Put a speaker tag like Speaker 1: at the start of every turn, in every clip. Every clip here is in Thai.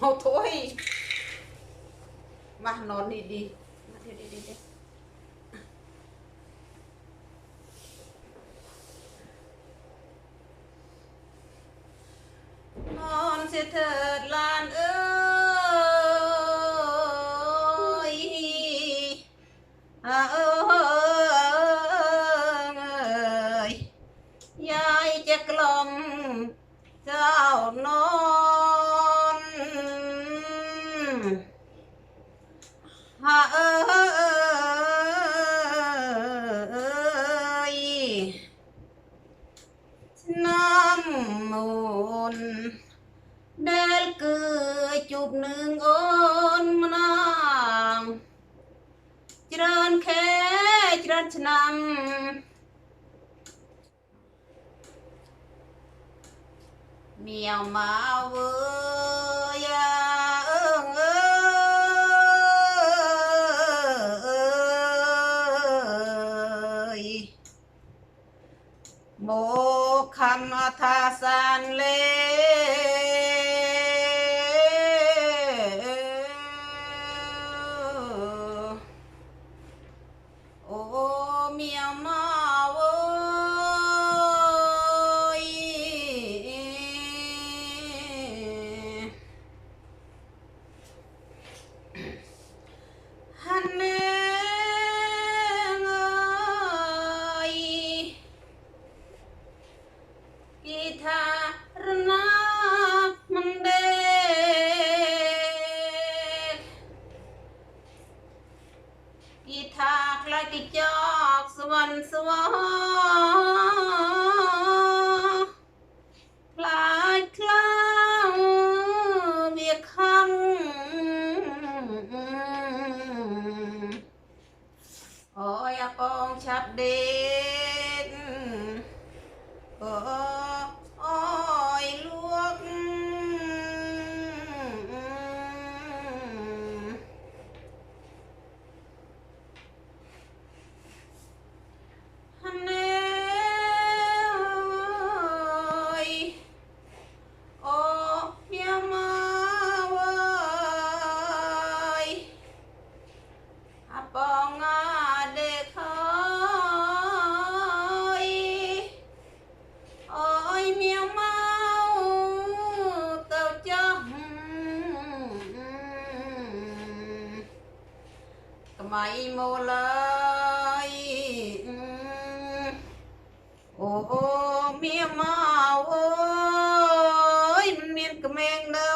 Speaker 1: mau thôi mà nó đi đi เมียวมาเวอร์ยาเอิงเอโมคันาสันเล មៃមូលៃអូមៀមកអើយមានក្មេងនៅ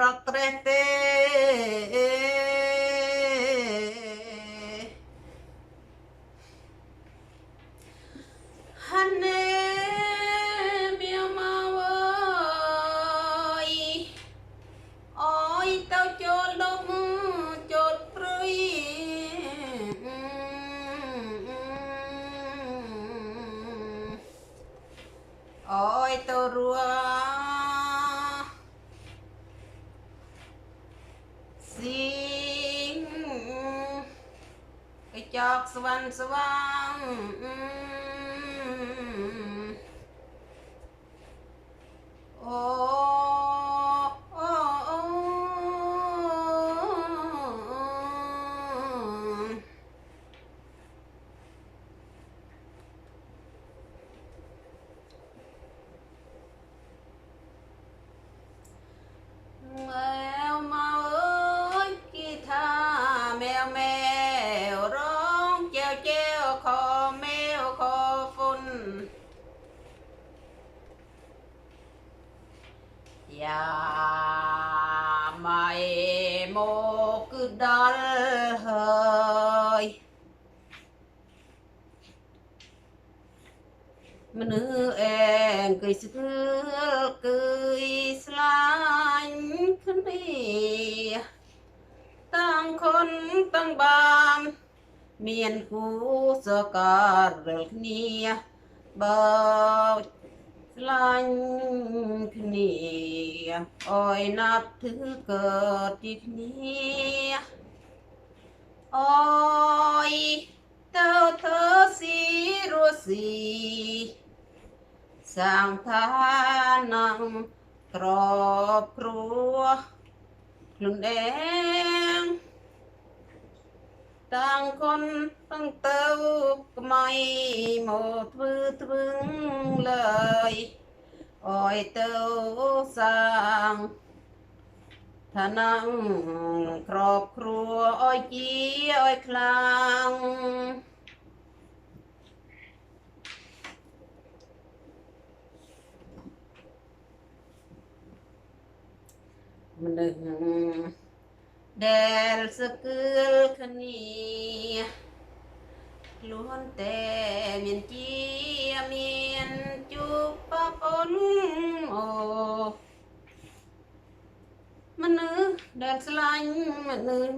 Speaker 1: រកត្រេះទេ box once a while. Oh. យាម៉ៃមកគឺដល់ហើយមនុស្សអែងគឺស្គើគឺស្លាញ់គ្នាតាំងคนតាំងបានមានគូសការលគ្នាបើស្លាញ់គ្នា ទាំងអើយណាប់ធឺកើតទីគ្នាអើយតើធ្វើស៊ីរស់ស៊ីសាងថានាំក្របគ្រួខ្លួនឯងតាំងគុនតាំងទៅក្មៃមកធ្វើធ្វើងឡើយ วึงเลยโอ้ยเต้าสร้างทานังครอบครัวอ้อยจีอ้อยคลางมันหนึ่งแดลสกุลคณี ล้วนแต่เมียนจีเมียนจุบปะปนโอมันนึกแดลสลายมันนึก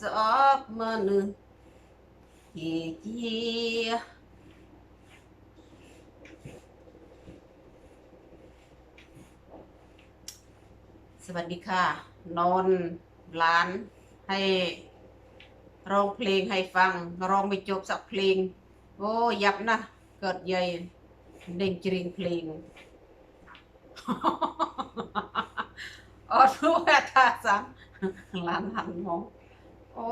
Speaker 1: สอบมันนึกจีจีสวัสดีค่ะ นอนร้านให้ ร้องเพลงให้ฟัง ร้องไม่จบสักเพลง โอ้ยับนะ เกิดใหญ่เด้งจริงเพลงออรู้ว่าทาสังร้านหันมองโอ้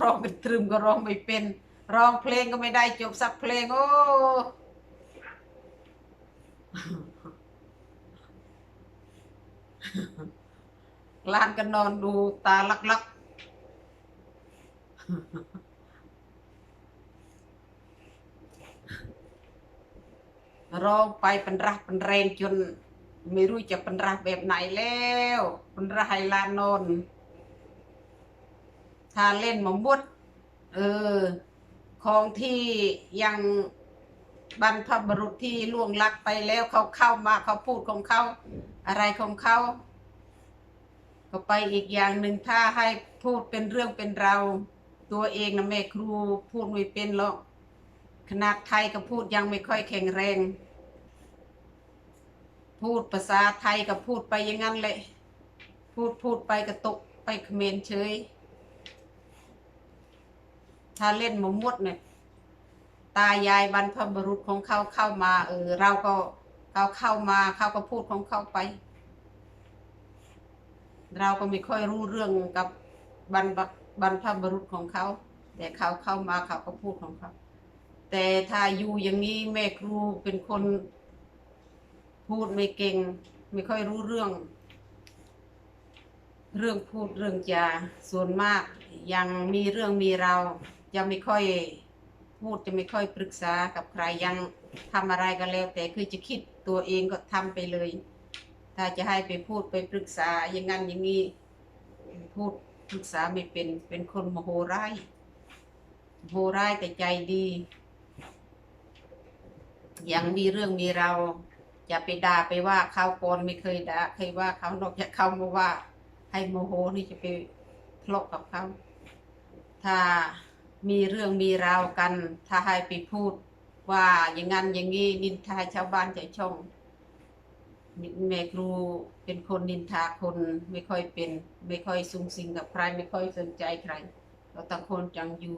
Speaker 1: ร้องเป็นตรึมก็ร้องไม่เป็น ร้องเพลงก็ไม่ได้จบสักเพลง โอ้ลานก็นอนดูตาลัก ลักร้องไปเป็นรักเป็นแรงจนไม่รู้จะเป็นรักแบบไหนแล้วเป็นรักให้หลานนนถ้าเล่นมมุดเออ ของที่ยังบรรพบุรุษที่ล่วงลับไปแล้วเขาเข้ามาเขาพูดของเขา อะไรของเขาก็ไปอีกอย่างหนึ่งถ้าให้พูดเป็นเรื่องเป็นราว ตัวเองนะแม่ครูพูดไม่เป็นหรอกขนาดไทยก็พูดยังไม่ค่อยแข็งแรง พูดภาษาไทยก็พูดไปอย่างนั้นแหละพูดพูดไปก็ตกไปเขมรเฉย ถ้าเล่นหมมดเนี่ยตายายบรรพบุรุษของเขาเข้ามาเออเราก็เขาเข้ามาเขาก็พูดของเขาไป เราก็ไม่ค่อยรู้เรื่องกับบรรพ บรรพบุรุษของเขา แต่เขาเข้ามาเขาก็พูดของเขา แต่ถ้าอยู่อย่างนี้แม่ครูเป็นคนพูดไม่เก่ง ไม่ค่อยรู้เรื่อง เรื่องพูดเรื่องจาส่วนมากยังมีเรื่องมีเราวจะไม่ค่อยพูดจะไม่ค่อยปรึกษากับใครยังทำอะไรก็แล้ว แต่คือจะคิดตัวเองก็ทำไปเลย ถ้าจะให้ไปพูดไปปรึกษาอย่างนั้นอย่างนี้พูด ปรึกษาไม่เป็นเป็นคนโมโหร้ายโมโหร้ายแต่ใจดี ยังมีเรื่องมีเราวอย่าไปด่าไปว่าเขาก่อนไม่เคยด่าเคยว่าเขานอกจากเขามาว่า ให้โมโหนี่จะไปทะเลาะกับเขาถ้ามีเรื่องมีราวกัน ถ้าให้ไปพูดว่าอย่างนั้นอย่างนี้นินทาชาวบ้านใจช่อง แม่ครูเป็นคนนินทาคนไม่ค่อยเป็น ไม่ค่อยสูงสิงกับใคร ไม่ค่อยสนใจใคร เราต่างคนจังอยู่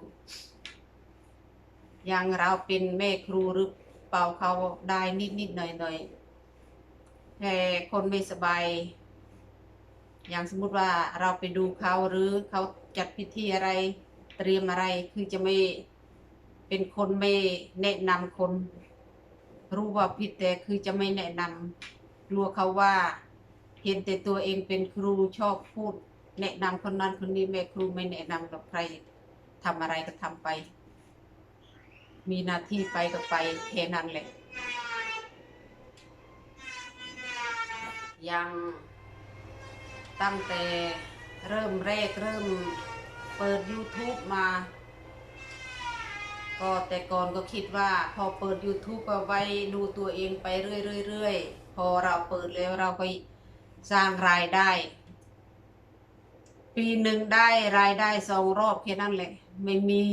Speaker 1: อย่างเราเป็นแม่ครูหรือเปล่าเขาได้นิดนิดหน่อยหน่อยแต่คนไม่สบาย อย่างสมมุติว่าเราไปดูเขาหรือเขาจัดพิธีอะไรเตรียมอะไรคือจะไม่เป็นคนไม่แนะนำคน รู้ว่าผิดแต่คือจะไม่แนะนำ ลัวเขาว่า เห็นแต่ตัวเองเป็นครูชอบพูด แนะนำคนนั้นคนนี้แม่ครูไม่แนะนำกับใครทำอะไรก็ทำไป มีหน้าที่ไปก็ไปแค่นั้นแหละ ยังตั้งแต่เริ่มแรกเริ่มเปิด YouTube มา ก็แต่ก่อนก็คิดว่าพอเปิด YouTube ก็ไว้ดูตัวเองไปเรื่อยๆๆ พอเราเปิดแล้วเราก็สร้างรายได้ ปีหนึ่งได้รายได้สองรอบแค่นั้นแหละ ไม่มี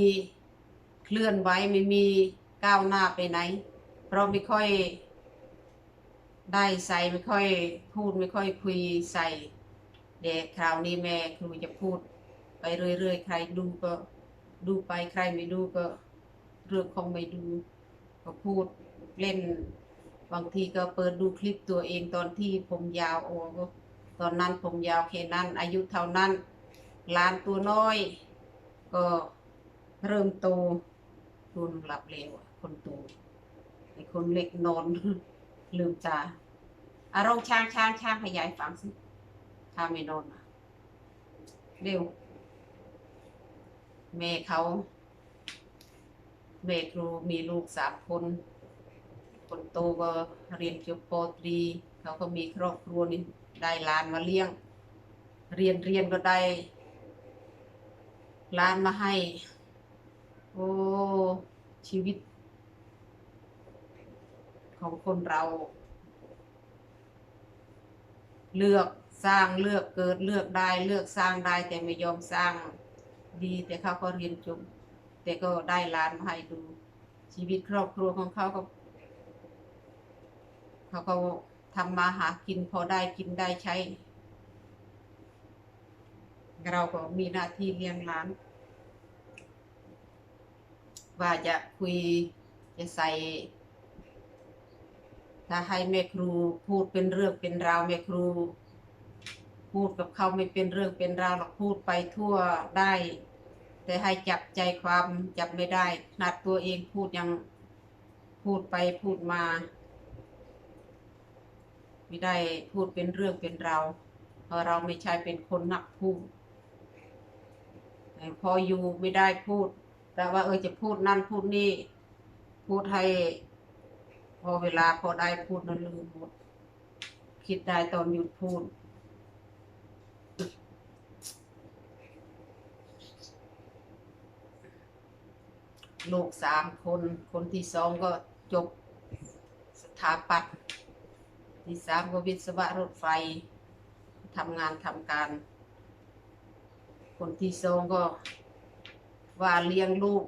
Speaker 1: เคลื่อนไหวไม่มีก้าวหน้าไปไหน เพราะไม่ค่อยได้ใส่ไม่ค่อยพูดไม่ค่อยคุยใส่เด็กคราวนี้แม่ครูจะพูด ไปเรื่อยๆ ใครดูก็ดูไปใครไม่ดูก็เรื่องของไม่ดู ก็พูดเล่น บางทีก็เปิดดูคลิปตัวเองตอนที่ผมยาวโอ้ก็ตอนนั้นผมยาวแค่นั้น อายุเท่านั้นหลานตัวน้อย ก็เริ่มโตตัวหนึ่งหลับเร็วคนโตไอ้คนเล็กนอนลืมตาอารมณ์ช้างช้างช้างให้ยายฟังสิถ้าไม่นอนเร็วแม่เขาแม่ครูมีลูกสามคน คนโตก็เรียนจบปตรีเขาก็มีครอบครัวนี่ได้หลานมาเลี้ยง เรียนเรียนก็ได้หลานมาให้ โอ้ชีวิต ของคนเรา เลือกสร้างเลือกเกิดเลือกได้เลือกสร้างได้แต่ไม่ยอมสร้างดี แต่เขาก็เรียนจบแต่ก็ได้หลานมาให้ดูชีวิตครอบครัวของเขาก็ เขาก็ทำมาหากินพอได้กินได้ใช้ เราก็มีหน้าที่เลี้ยงหลาน ว่าจะคุยจะใส่ ถ้าให้แม่ครูพูดเป็นเรื่องเป็นราวแม่ครู พูดกับเขาไม่เป็นเรื่องเป็นราวหรอกพูดไปทั่วได้ แต่ให้จับใจความจับไม่ได้นาดตัวเองพูดยังพูดไปพูดมา ไม่ได้พูดเป็นเรื่องเป็นราวเพราะเราไม่ใช่เป็นคนนักพูดพออยู่ไม่ได้พูด แต่ว่าเออจะพูดนั่นพูดนี่ พูดให้พอเวลาพอได้พูดนั้นลืมหมด คิดได้ตอนหยุดพูด ลูกสามคน คนที่สองก็จบสถาปัตย์ ที่สามก็วิศวะรถไฟทำงานทำการ คนที่สองก็ว่าเลี้ยงลูก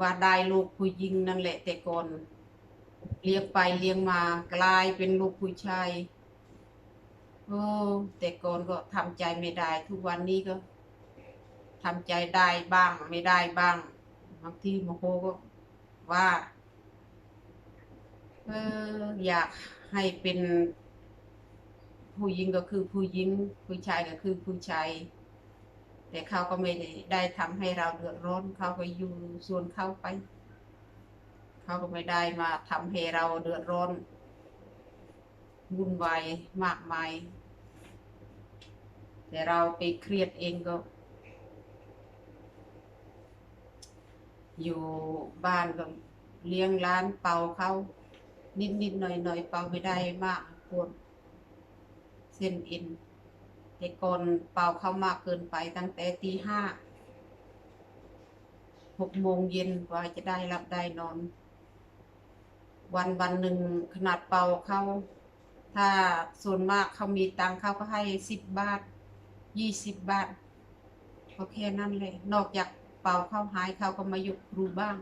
Speaker 1: ว่าได้ลูกผู้หญิงนั่นแหละแต่ก่อนเลี้ยงไปเลี้ยงมากลายเป็นลูกผู้ชายโอ้แต่ก่อนก็ทำใจไม่ได้ ทุกวันนี้ก็ทำใจได้บ้างไม่ได้บ้างบางทีโมโหก็ว่า เอออยากให้เป็น ผู้หญิงก็คือผู้หญิงผู้ชายก็คือผู้ชายแต่เขาก็ไม่ได้ได้ทำให้เราเดือดร้อนเขาก็อยู่ส่วนเขาไป เขาก็ไม่ได้มาทำให้เราเดือดร้อนวุ่นวายมากมาย แต่เราไปเครียดเองก็ อยู่บ้านก็เลี้ยงร้านเป่าเขา นิดนิดๆหน่อยหน่อยๆเป่าไม่ได้มากปวดเส้นเอ็นแต่ก่อนเป่าเข้ามากเกินไปตั้งแต่ตีห้าหกโมงเย็นกว่าจะได้รับได้นอน วันวันหนึ่งขนาดเป่าเขาถ้าส่วนมากเขามีตังค์เขาก็ให้สิบบาทยี่สิบบาทก็แค่นั้นเลย นอกจากเป่าเขาหายเขาก็มาหยุคครูบ้าง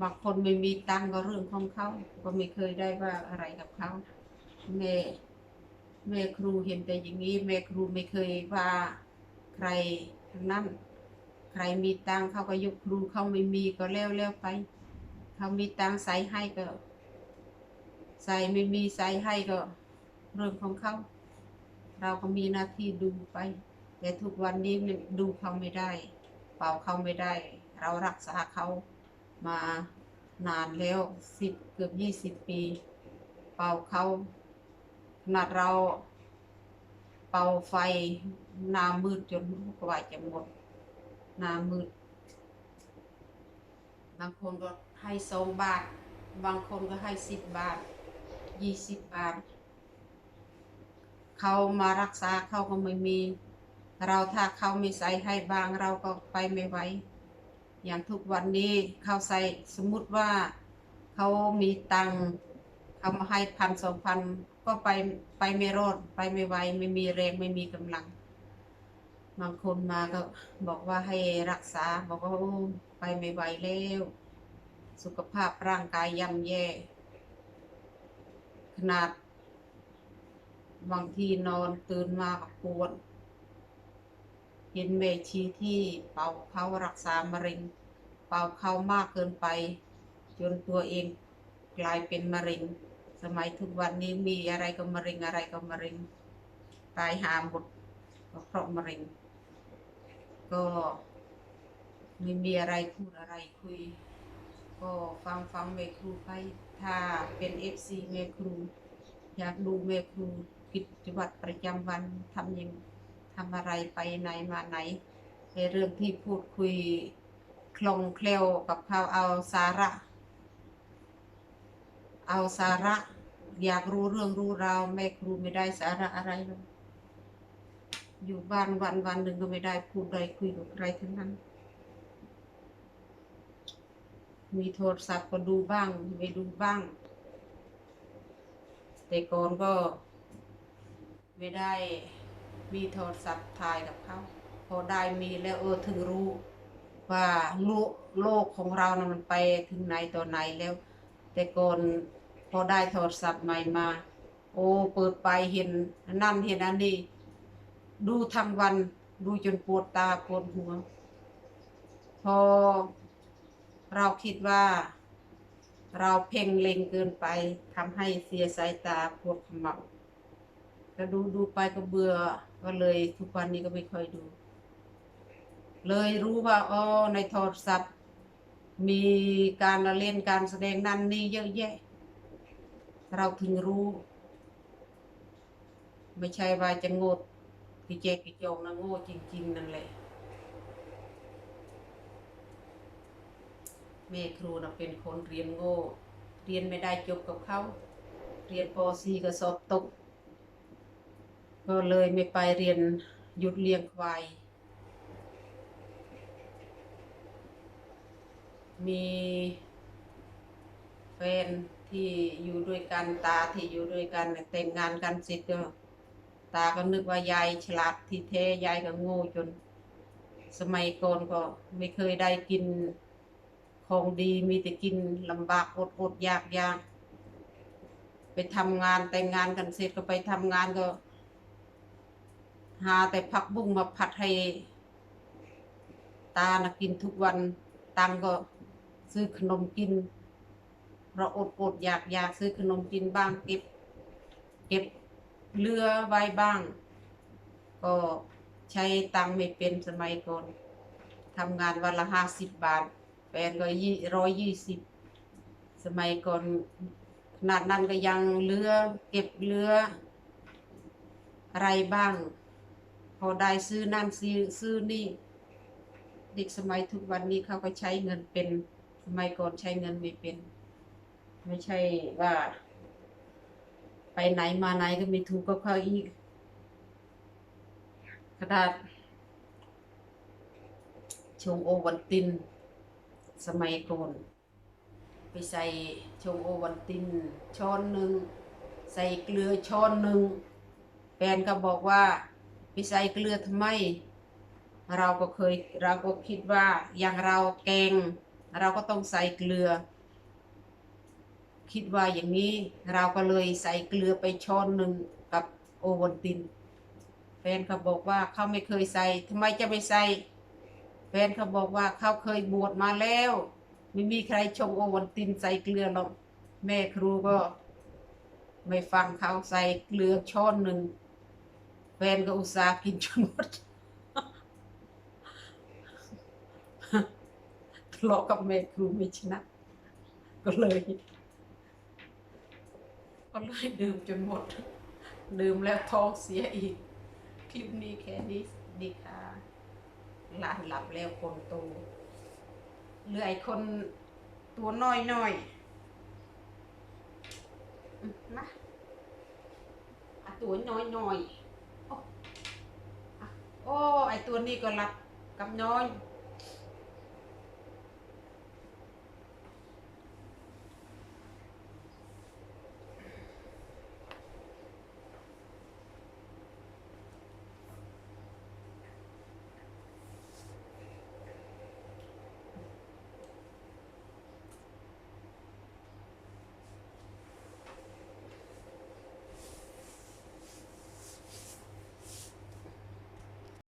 Speaker 1: บางคนไม่มีตังก็เรื่องของเขา ก็ไม่เคยได้ว่าอะไรกับเขาแม่แม่ครูเห็นแต่อย่างนี้ แม่ครูไม่เคยว่าใครทั้งนั้นใครมีตังเขาก็ยกครูเขาไม่มีก็แล้วแล้วไปเขามีตังใส่ให้ก็ ใส่ไม่มีใส่ให้ก็ เรื่องของเขาเราก็มีหน้าที่ดูไป แต่ทุกวันนี้ดูเขาไม่ได้ เป่าเขาไม่ได้ เรารักษาเขา มานานแล้วสิบเกือบยี่สิบปี เป่าเขาขนาดเราเป่าไฟหนามืดจนกว่าจะหมดหนามืด บางคนก็ให้สองบาท บางคนก็ให้สิบบาทยี่สิบบาท เขามารักษาเขาก็ไม่มี เราถ้าเขาไม่ใส่ให้บางเราก็ไปไม่ไหว อย่างทุกวันนี้เขาใส่สมมุติว่าเขามีตังเขามาให้พันสองพันก็ไปไปไม่รอดไปไม่ไหวไม่มีแรงไม่มีกำลังบางคนมาก็บอกว่าให้รักษา บอกว่าไปไม่ไหวแล้ว สุขภาพร่างกายย่ำแย่ ขนาดบางทีนอนตื่นมาก็ปวด เห็นเมชีที่เป่าเขารักษามะเร็ง เป่าเขามากเกินไป จนตัวเองกลายเป็นมะเร็ง สมัยทุกวันนี้มีอะไรก็มะเร็งอะไรก็มะเร็ง ตายหาหมดเพราะมะเร็ง ก็ไม่มีอะไรพูดอะไรคุย ก็ฟังฟังแม่ครูไป ถ้าเป็นเอฟซีแม่ครู อยากดูแม่ครูกิจวัตรประจำวันทำยังำอะไรไปไหนมาไหนในเรื่องที่พูดคุยคลองแคล่วกับเขาเอาสาระ เอาสาระ อยากรู้เรื่องรู้ราวแม่ครูไม่ได้สาระอะไรเลยอยู่บ้านวันวันหนึ่งก็ไม่ได้พูดใดคุยกับใครทั้งนั้น มีโทรศัพท์ก็ดูบ้างไม่ดูบ้าง แต่ก่อนก็ไม่ได้ มีโทรศัพท์ถ่ายกับเขาพอได้มีแล้วเออถึงรู้ ว่าโลกโลกของเรานะมันไปถึงไหนต่อไหนแล้ว แต่ก่อนพอได้โทรศัพท์ใหม่มา โอ้เปิดไปเห็นนนั่นเห็นอันนี้ ดูทั้งวันดูจนปวดตาปวดหัว พอเราคิดว่า เราเพ่งเล็งเกินไปทำให้เสียสายตาปวดขมับก็ดูดูไปก็เบื่อ ก็เลยทุกวันนี้ก็ไม่ค่อยดู เลยรู้ว่าอ๋อในโทรศัพท์ มีการละเล่นการแสดงนั่นนี่เยอะแยะ เราถึงรู้ ไม่ใช่ว่าจะโง่กิเจกิจงนะโง่จริง ๆ นั่นแหละแม่ครูนะเป็นคนเรียนโง่ เรียนไม่ได้จบกับเขา เรียนป .4 ก็สอบตก ก็เลยไม่ไปเรียนหยุดเลี้ยงควาย มีแฟนที่อยู่ด้วยกันตาที่อยู่ด้วยกันแต่งงานกันเสร็จก็ตาก็นึกว่ายายฉลาดที่แท้ยายก็โง่จน สมัยก่อนก็ไม่เคยได้กินของดีมีแต่กินลำบากอดอดอยากอยากไปทำงานแต่งงานกันเสร็จก็ไปทำงานก็ หาแต่ผักบุ้งมาผัดให้ตานะกินทุกวันตังก็ซื้อขนมกินเราอดอดอยากอยากซื้อขนมกินบ้างเก็บ เก็บเหลือไว้บ้าง ก็ใช้ตังไม่เป็นสมัยก่อนทำงานวันละห้าสิบบาทแฟนก็ยี่ร้อยยี่สิบสมัยก่อนขนาดนั้นก็ยังเหลือเก็บเหลืออะไรบ้าง อได้ซื้อนั่นซื้อซื้อนี่ เด็กสมัยทุกวันนี้เขาก็ใช้เงินเป็นสมัยก่อนใช้เงินไม่เป็น ไม่ใช่ว่า ไปไหนมาไหนก็ไม่ถูกกับเขาอีกกระดาษชงโอวันติน สมัยก่อนไปใส่ชงโอวันติน ช้อนหนึ่ง ใส่เกลือช้อนหนึ่งแฟนก็บอกว่า ไปใส่เกลือทำไม เราก็เคยเราก็คิดว่าอย่างเราแกง เราก็ต้องใส่เกลือ คิดว่าอย่างนี้เราก็เลยใส่เกลือไปช้อนหนึ่งกับโอวัลตินแฟนเขาบอกว่าเขาไม่เคยใส่ทำไมจะไม่ใส่แฟนเขาบอกว่าเขาเคยบวชมาแล้ว ไม่มีใครชงโอวัลตินใส่เกลือหรอกแม่ครูก็ ไม่ฟังเขาใส่เกลือช้อนหนึ่ง นก็อุตส่าห์กินจนหมดทะเลาะกับแม่ครูไม่ชนะ ก็เลยก็เลยดื่มจนหมด ดื่มแล้วท้องเสียอีก คลิปนี้แค่นี้ดีค่ะหลานหลับแล้วคนโตเหลือไอ้คนตัวน้อยน้อยมนะอะตัวน้อยน้อย โอ้ไอตัวนี้ก็หลับกับนอน